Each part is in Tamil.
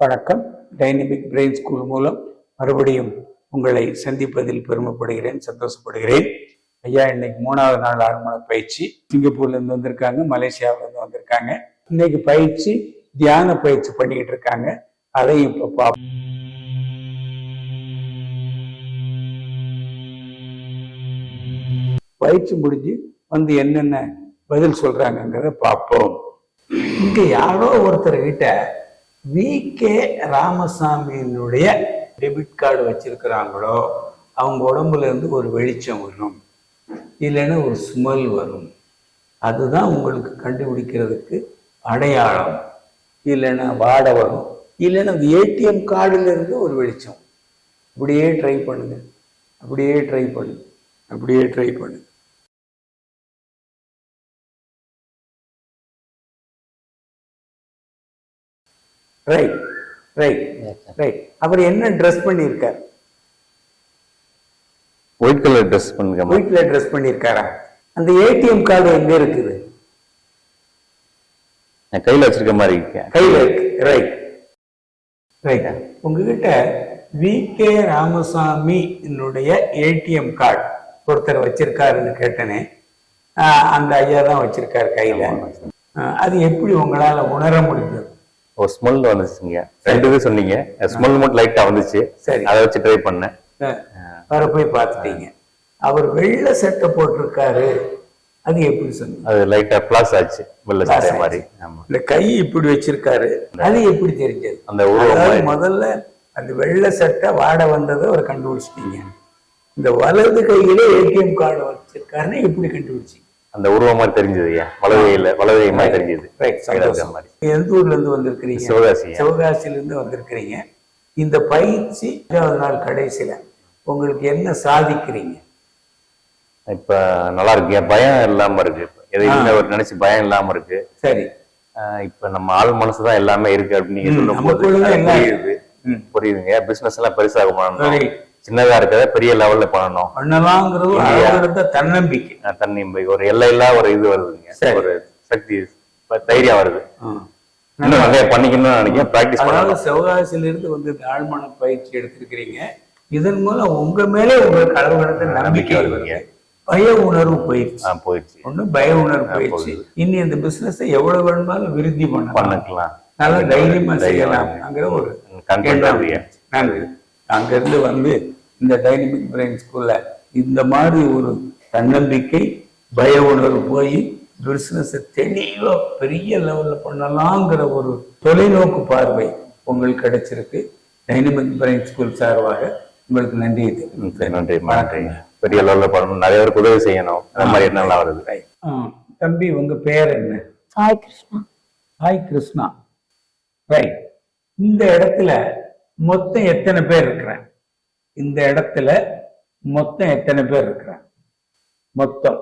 வணக்கம். டைனமிக் பிரெயின் ஸ்கூல் மூலம் மறுபடியும் உங்களை சந்திப்பதில் பெருமைப்படுகிறேன் சந்தோஷப்படுகிறேன். ஐயா இன்னைக்கு மூணாவது நாள் ஆழ்மன பயிற்சி. சிங்கப்பூர்லேருந்து வந்திருக்காங்க மலேசியாவிலேருந்து வந்திருக்காங்க. இன்னைக்கு பயிற்சி தியான பயிற்சி பண்ணிக்கிட்டு இருக்காங்க. அதையும் இப்போ பார்ப்போம் பயிற்சி முடிஞ்சு வந்து என்னென்ன பதில் சொல்றாங்கிறத பார்ப்போம் இங்க யாரோ ஒருத்தர் கிட்ட வி கே ராமசாமியினுடைய டெபிட் கார்டு வச்சிருக்கிறாங்களோ அவங்க உடம்புல இருந்து ஒரு வெளிச்சம் வரும். இல்லைன்னா ஒரு ஸ்மெல் வரும். அதுதான் உங்களுக்கு கண்டுபிடிக்கிறதுக்கு அடையாளம். இல்லைன்னா வாடை வரும். இல்லைன்னா ஏடிஎம் கார்டுல இருந்து ஒரு வெளிச்சம். அப்படியே ட்ரை பண்ணுங்க. அப்படியே ட்ரை பண்ணுங்க. அப்படியே ட்ரை பண்ணுங்க. ரைட் ரைட் ரைட் அவர் என்ன ட்ரெஸ் பண்ணியிருக்கார்? ஒயிட் கலர் ட்ரெஸ் பண்ணுங்க வீட்டுல ட்ரெஸ் பண்ணியிருக்காரா? அந்த ஏடிஎம் கார்டு எங்க இருக்குது? நான் கையில வச்சிருக்க மாதிரி இருக்கேன் கையில இருக்கு. ரைட் ரைட் உங்ககிட்ட வி கே ராமசாமி என்னுடைய ஏடிஎம் கார்டு ஒருத்தர் வச்சிருக்காருன்னு கேட்டனே. ஆஹ் அந்த ஐயா தான் வச்சிருக்காரு கையில. அது எப்படி உங்களால உணர முடிஞ்சது? ஒரு ஸ்மெல் வந்துச்சுங்க. ரெண்டு இது சொன்னீங்க. ஸ்மெல் மட்டும் லைட்டா வந்துச்சு. சரி. அதை வச்சு ட்ரை பண்ணேன். வர போய் பார்த்துட்டீங்க. அவர் வெள்ளை சட்டை போட்டிருக்காரு. அது எப்படி சொன்னீங்க? அது லைட்டா பிளாஸ் ஆச்சு. வெள்ள சட்டை மாதிரி. ஆமா. இந்த கை இப்படி வச்சிருக்காரு. அது எப்படி தெரிஞ்சது? அந்த உருவம். முதல்ல அந்த வெள்ளை சட்டை வாட வந்ததை அவர் கண்டுபிடிச்சிட்டீங்க. இந்த வலது கையில ஏடிஎம் கார்டு வச்சிருக்காருன்னு எப்படி கண்டுபிடிச்சீங்க? அந்த உருவம் மாதிரி தெரிஞ்சது ஐயா வலது மாதிரி தெரிஞ்சது. மாதிரி. எந்த ஊர்ல இருந்து வந்திருக்கிறீங்க? சிவகாசி சிவகாசியில இருந்து வந்திருக்கிறீங்க. இந்த பயிற்சி அஞ்சாவது நாள் கடைசியில உங்களுக்கு என்ன சாதிக்கிறீங்க? இப்ப நல்லா இருக்கு. பயம் இல்லாம இருக்கு. எதையுமே ஒரு நினைச்சு பயம் இல்லாம இருக்கு. சரி. இப்ப நம்ம ஆள் மனசுதான் எல்லாமே இருக்கு அப்படின்னு நீங்க சொல்லும் போது. புரியுதுங்க. பிசினஸ் எல்லாம் பெருசாக சரி சின்னதா இருக்கிறத பெரிய லெவல்ல பண்ணணும்? அளவெடுத்த தன்னம்பிக்கை. பை- ஒரு எல்லை இல்லா ஒரு இது வருதுங்க. ஒரு சக்தி தைரியம் வருது. இன்னும் நிறைய பண்ணிக்கணும்னு நினைக்கிறேன். பிராக்டிஸ் சிவகாசியில இருந்து வந்து ஆழ்மன பயிற்சி எடுத்திருக்கிறீங்க. இதன் மூலம் உங்க மேலே அளவு கடந்த நம்பிக்கை வருவீங்க. பய உணர்வு போயிடுச்சு. போயிடுச்சு. ஒண்ணு பய உணர்வு போயிடுச்சு. இனி இந்த பிசினஸ் எவ்வளவு வேணுமாலும் விருத்தி பண்ணலாம். பண்ணிக்கலாம் நல்லா தைரியமா தைரியம் செய்யலாம்ங்கிற ஒரு. நன்றி. அங்க இருந்து வந்து இந்த டைனமிக் பிரெயின் ஸ்கூல்ல இந்த மாதிரி ஒரு தன்னம்பிக்கை பய உணர்வு போய் பிசினஸ் தெளிவா பெரிய லெவல்ல பண்ணலாங்கிற ஒரு தொலைநோக்கு பார்வை உங்களுக்கு கிடைச்சிருக்கு. டைனமிக் பிரெயின் ஸ்கூல் சார்பாக உங்களுக்கு நன்றி ம், சரி, நன்றி நன்றி. பெரிய லெவல்ல பண்ணணும். நிறைய பேருக்கு உதவி செய்யணும். அந்த மாதிரி எண்ணம்லாம் வருது? தம்பி உங்க பேர் என்ன? சாய் கிருஷ்ணா. ஹாய் கிருஷ்ணா. ரைட் இந்த இடத்துல மொத்தம் எத்தனை பேர் இருக்கிறேன் இந்த இடத்துல மொத்தம் எத்தனை பேர் இருக்கிறேன் மொத்தம்.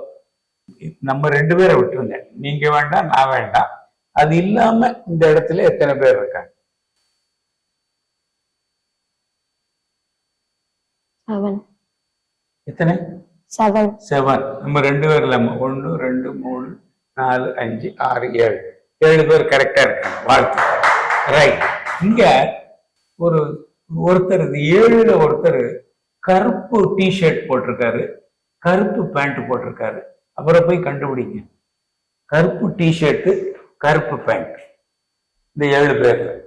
நம்ம ரெண்டு பேரை விட்டுருங்க. நீங்க வேண்டாம் நான் வேண்டாம். அது இல்லாம இந்த இடத்துல எத்தனை பேர் இருக்காங்க? எத்தனை? செவன் செவன் நம்ம ரெண்டு பேர் இல்லாம ஒன்று ரெண்டு மூணு நாலு அஞ்சு ஆறு ஏழு. ஏழு பேர் கரெக்டா இருக்காங்க. வாழ்த்து. ரைட் இங்க ஒரு ஒருத்தர் இது ஏழுல ஒருத்தர் கருப்பு டிஷர்ட் போட்டிருக்காரு கருப்பு பேண்ட் போட்டிருக்காரு. அவரை போய் கண்டுபிடிங்க. கருப்பு டிஷர்ட்டு கருப்பு பேண்ட் இந்த ஏழு பேர்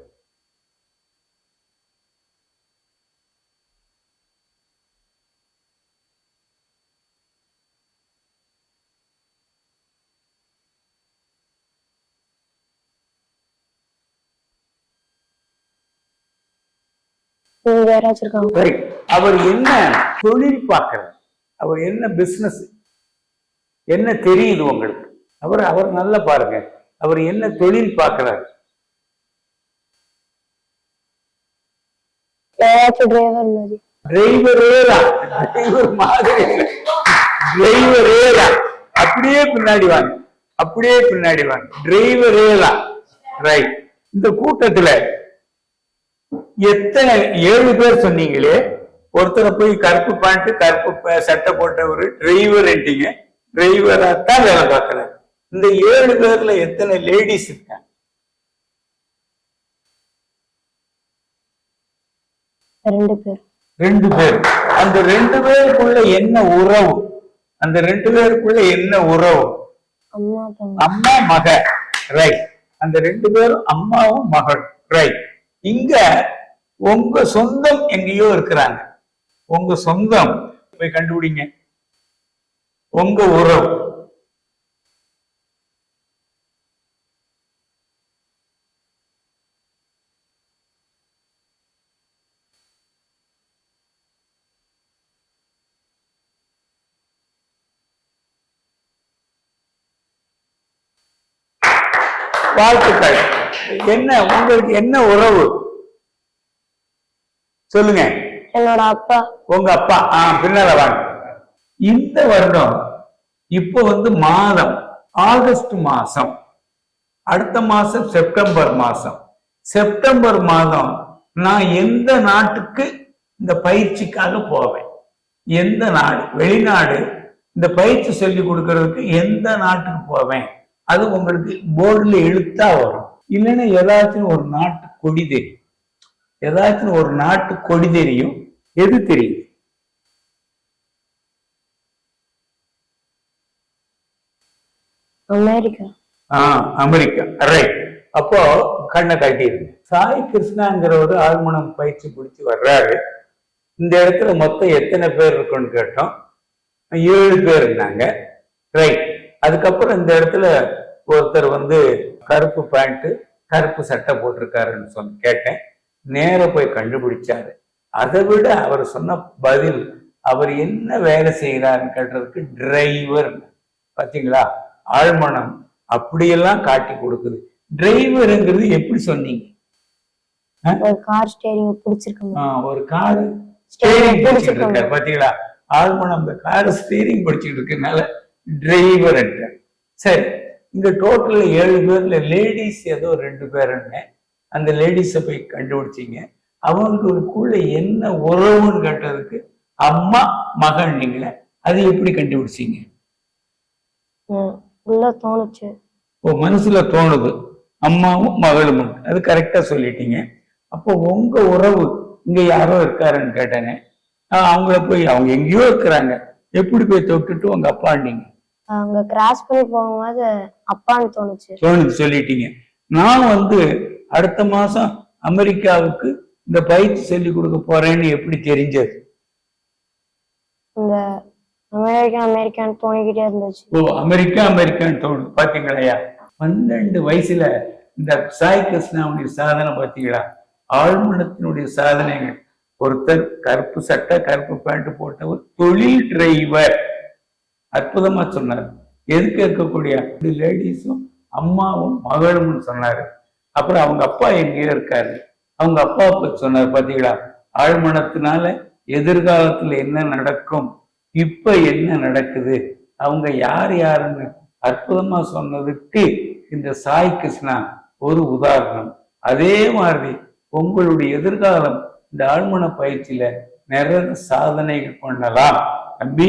அவர் என்ன தொழில் பார்க்கிறார்? அவர் என்ன பிசினஸ் என்ன தெரியுது உங்களுக்கு? அவர் அவர் நல்லா பாருங்க. அவர் என்ன தொழில் பார்க்கிறார்? அப்படியே பின்னாடி வாங்க. அப்படியே பின்னாடி வாங்க. டிரைவரே ரைட் இந்த கூட்டத்துல எத்தனை ஏழு பேர் சொன்னீங்களே ஒருத்தரை போய் கருப்பு பேண்ட் கருப்பு சட்டை போட்டவர் டிரைவர் டிரைவரா தான் வேலை பார்க்கறாரு இந்த ஏழு பேர்ல எத்தனை லேடிஸ் இருக்காங்க? ரெண்டு பேர். ரெண்டு பேர். அந்த ரெண்டு பேருக்குள்ள என்ன உறவு? அந்த ரெண்டு பேருக்குள்ள என்ன உறவு? அம்மா மக. ரைட் அந்த ரெண்டு பேரும் அம்மாவும் மகள். ரைட் இங்க உங்க சொந்தம் எங்கேயோ இருக்கிறாங்க. உங்க சொந்தம் போய் கண்டுபிடிங்க. உங்க உறவு. வாழ்த்துக்கள். என்ன உங்களுக்கு என்ன உறவு? சொல்லுங்க. என்னோட அப்பா. உங்க அப்பா. ஆ பின்னால வாங்க. இந்த வருடம் இப்போ வந்து மாதம் ஆகஸ்ட் மாசம் அடுத்த மாசம் செப்டம்பர் மாசம். செப்டம்பர் மாதம் நான் எந்த நாட்டுக்கு இந்த பயிற்சிக்காக போவேன்? எந்த நாடு? வெளிநாடு. இந்த பயிற்சி சொல்லி கொடுக்கறதுக்கு எந்த நாட்டுக்கு போவேன்? அது உங்களுக்கு போர்டுல எழுத்தா வரும். இல்லைன்னா ஏதாச்சும் ஒரு நாட்டு கொடி தெரியும் ஏதாச்சும் ஒரு நாட்டு கொடி தெரியும். எது தெரியும்? அமெரிக்கா. ஆ அமெரிக்கா. ரைட் அப்போ கண்ணை கட்டிடுங்க. சாய் கிருஷ்ணாங்கிறவர் ஆழ்மனம் பயிற்சி பிடிச்சி வர்றாரு. இந்த இடத்துல மொத்தம் எத்தனை பேர் இருக்குன்னு கேட்டோம். ஏழு பேர் இருந்தாங்க. ரைட் அதுக்கப்புறம் இந்த இடத்துல ஒருத்தர் வந்து கருப்பு பேண்ட் கருப்பு சட்டை போட்டிருக்காருன்னு சொல்லி கேட்டேன். நேரா போய் கண்டுபிடிச்சாரு. அதை விட அவர் சொன்ன பதில் அவர் என்ன வேலை செய்கிறாருன்னு கேட்டதுக்கு டிரைவர் பாத்தீங்களா? ஆழ்மனம். அப்படியெல்லாம் காட்டி கொடுக்குது. டிரைவருங்கிறது எப்படி சொன்னீங்க? ஒரு கார் ஸ்டேரிங் பிடிச்சிருக்கோம் ஆ, ஒரு கார் ஸ்டீரிங் பிடிச்சிட்டு இருக்காரு. பாத்தீங்களா? ஆழ்மனம் அந்த கார் ஸ்டீரிங் பிடிச்சிட்டு இருக்கனால டிரைவர் சரி இங்க டோட்டல்ல ஏழு பேர்ல லேடிஸ் ஏதோ ரெண்டு பேருன்னு அந்த லேடிஸை போய் கண்டுபிடிச்சீங்க. அவங்களுக்குள்ள என்ன உறவுன்னு கேட்டதுக்கு அம்மா மகன் நீங்களே அது எப்படி கண்டுபிடிச்சீங்க? உள்ள தோணுச்சு. ஓ மனசுல தோணுது. அம்மாவும் மகளும். அது கரெக்டா சொல்லிட்டீங்க. அப்போ உங்க உறவு இங்க யாரோ இருக்காருன்னு கேட்டேனே. ஆஹ் அவங்கள போய் அவங்க எங்கேயோ இருக்கிறாங்க. எப்படி போய் தொட்டுட்டு உங்க அப்பாண்டீங்க அங்க கிராஸ் பண்ணி போகும்போது அப்பான்னு தோணுச்சு. தோணுது சொல்லிட்டீங்க. நான் வந்து அடுத்த மாசம் அமெரிக்காவுக்கு இந்த பயிற்சி சொல்லி கொடுக்க போறேன்னு எப்படி தெரிஞ்சது? இந்த அமெரிக்கா அமெரிக்கான்னு தோணிக்கிட்டே இருந்துச்சு. ஓ அமெரிக்கா அமெரிக்கான்னு தோணுது. பாத்தீங்களாயா? பன்னெண்டு வயசுல இந்த சாய் கிருஷ்ணாவுடைய சாதனை பாத்தீங்களா? ஆழ்மனத்தினுடைய சாதனைகள். ஒருத்தர் கருப்பு சட்டை கருப்பு பேண்ட் போட்டவர் தொழில் டிரைவர் அற்புதமா சொன்னார். எதுக்கு இருக்கக்கூடிய? லேடிஸும் அம்மாவும் மகளும்னு சொன்னாரு. அப்புறம் அவங்க அப்பா எங்கேயோ இருக்காரு. அவங்க அப்பா அப்ப சொன்னார் பாத்தீங்களா? ஆழ்மனத்தினால எதிர்காலத்துல என்ன நடக்கும்? இப்ப என்ன நடக்குது? அவங்க யார் யாருன்னு அற்புதமா சொன்னதுக்கு இந்த சாய் கிருஷ்ணா ஒரு உதாரணம். அதே மாதிரி உங்களுடைய எதிர்காலம் இந்த ஆழ்மன பயிற்சியில நிறைய சாதனைகள் பண்ணலாம். தம்பி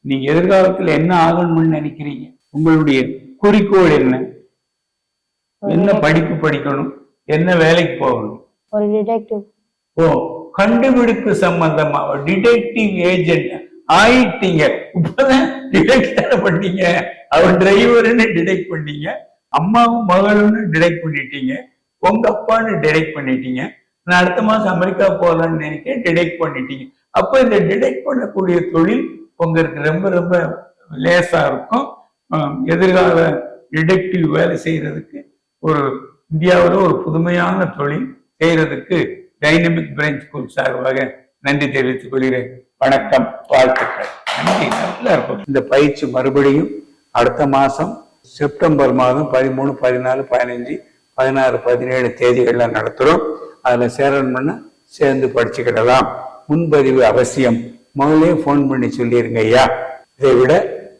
நீங்க எதிர்காலத்துல என்ன ஆகணும்னு நினைக்கிறீங்க? உங்களுடைய குறிக்கோள் என்ன? என்ன படிப்பு படிக்கணும்? என்ன வேலைக்கு போகணும்? ஒரு டிடெக்டிவ் ஓ கண்டுபிடிப்பு சம்பந்தமா? டிடெக்டிவ் ஏஜென்ட் ஆயிட்டீங்க. இப்பதான் டிடெக்ட் பண்ணீங்க. அவர் டிரைவர்னு டிடெக்ட் பண்ணீங்க. அம்மாவும் மகளும்னு டிடெக்ட் பண்ணிட்டீங்க. உங்க அப்பான்னு டிடெக்ட் பண்ணிட்டீங்க. நான் அடுத்த மாசம் அமெரிக்கா போகலான்னு நினைக்கிறேன் டிடெக்ட் பண்ணிட்டீங்க. அப்ப இந்த டிடெக்ட் பண்ணக்கூடிய தொழில் உங்களுக்கு ரொம்ப ரொம்ப லேசா இருக்கும். எதிர்கால டிடெக்டிவ் வேலை செய்யறதுக்கு ஒரு இந்தியாவில் ஒரு புதுமையான தொழில் செய்யறதுக்கு டைனமிக் பிரெயின் ஸ்கூல் சார்பாக நன்றி தெரிவித்துக் கொள்கிறேன். வணக்கம் வாழ்த்துக்கள். நன்றி நல்லா இருக்கும். இந்த பயிற்சி மறுபடியும் அடுத்த மாதம் செப்டம்பர் மாதம் பதிமூணு பதினாலு பதினஞ்சு பதினாறு பதினேழு தேதிகளில் நடத்துகிறோம் அதில் சேரன் சேரணும்னா சேர்ந்து படிச்சுக்கிடலாம். முன்பதிவு அவசியம். முதலே ஃபோன் பண்ணி சொல்லிடுங்க ஐயா. இதை விட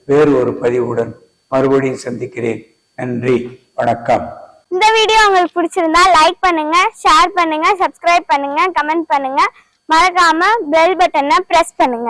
வேறு ஒரு பதிவுடன் மறுபடியும் சந்திக்கிறேன். நன்றி வணக்கம். இந்த வீடியோ உங்களுக்கு பிடிச்சிருந்தா லைக் பண்ணுங்க ஷேர் பண்ணுங்க சப்ஸ்கிரைப் பண்ணுங்க கமெண்ட் பண்ணுங்க. மறக்காம பெல் பட்டனை பிரஸ் பண்ணுங்க.